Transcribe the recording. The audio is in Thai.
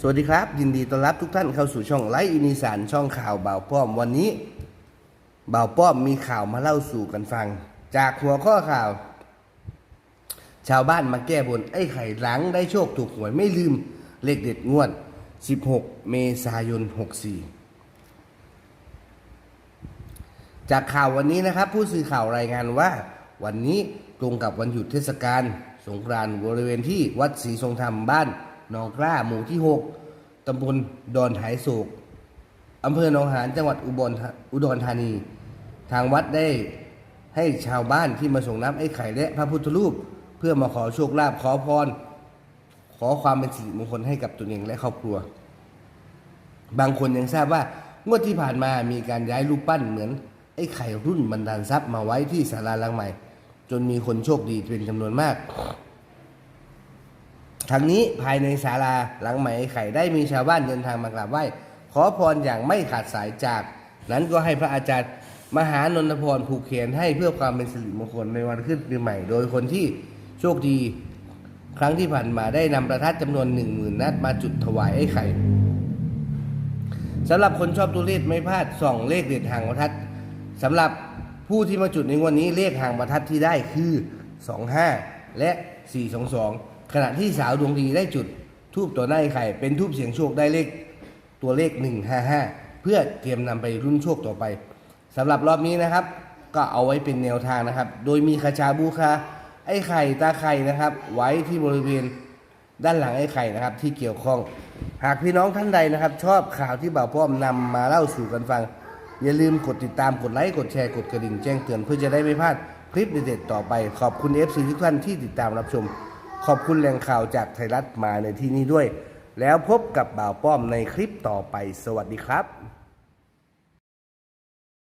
สวัสดีครับ ยินดีต้อนรับทุกท่านเข้าสู่ช่องไลฟ์อินิสานช่องข่าวบ่าวป้อมวันนี้บ่าวป้อมมีข่าวมาเล่าสู่กันฟัง จากหัวข้อข่าว ชาวบ้านมาแก้บนไอ้ไข่หลังได้โชคถูกหวยไม่ลืมเลขเด็ดงวด 16 เมษายน 64 จากข่าววันนี้นะครับ ผู้สื่อข่าวรายงานว่า วันนี้ตรงกับวันหยุดเทศกาลสงกรานต์บริเวณที่วัดศรีทรงธรรมบ้าน หนองกล้าหมู่ที่ 6 ตำบลดอนหายโศกอำเภอหนองหานจังหวัดอุบลอุดรธานี ทางวัดได้ให้ชาวบ้านที่มาส่งน้ำไอ้ไข่และพระพุทธรูป เพื่อมาขอโชคลาภขอพร ขอความเป็นสิริมงคลให้กับตนเองและครอบครัว บางคนยังทราบว่างวดที่ผ่านมามีการย้ายรูปปั้นเหมือนไอ้ไข่รุ่นบรรดาลทรัพย์มาไว้ที่ศาลาหลังใหม่ จนมีคนโชคดีเป็นจำนวนมาก ทั้งนี้ภายในศาลาหลังใหม่ไอ้ไข่ได้มีชาวบ้านเดินทางมากราบไหว้ขอพรอย่างไม่ขาดสายจาก นั้นก็ให้พระอาจารย์มหานนทพรผูกเขียนให้เพื่อความเป็นสิริมงคลในวันขึ้นปีใหม่ โดยคนที่โชคดีครั้งที่ผ่านมาได้นำประทัดจำนวนหนึ่งหมื่นนัดมาจุดถวายไอ้ไข่สำหรับคนชอบตัวเลขไม่พลาดส่องเลขเด็ดหางประทัดสำหรับผู้ที่มาจุดในวันนี้เลขหางประทัดที่ได้คือ 25 และ 422 ขณะที่สาวดวงดีได้จุดทูบตัวหน้าไอ้ไข่ เป็นทูบเสียงโชคได้เลขตัวเลข 155 เพื่อเตรียมนำไปรุ่นโชคต่อไปสำหรับรอบนี้นะครับ ก็เอาไว้เป็นแนวทางนะครับ โดยมีคาชาบูคาไอ้ไข่ตาไข่นะครับ ไว้ที่บริเวณด้านหลังไอ้ไข่นะครับ ที่เกี่ยวข้อง หากพี่น้องท่านใดนะครับ ชอบข่าวที่บ่าวป้อมนำมาเล่าสู่กันฟัง อย่าลืมกดติดตามกดไลค์กดแชร์กดกระดิ่งแจ้งเตือนเพื่อจะได้ไม่พลาดคลิปเด็ดๆต่อไป ขอบคุณ FC ทุกท่านที่ติดตามรับชม ขอบคุณแหล่งข่าวจากไทยรัฐมาในที่นี้ด้วย แล้วพบกับบ่าวป้อมในคลิปต่อไปสวัสดีครับ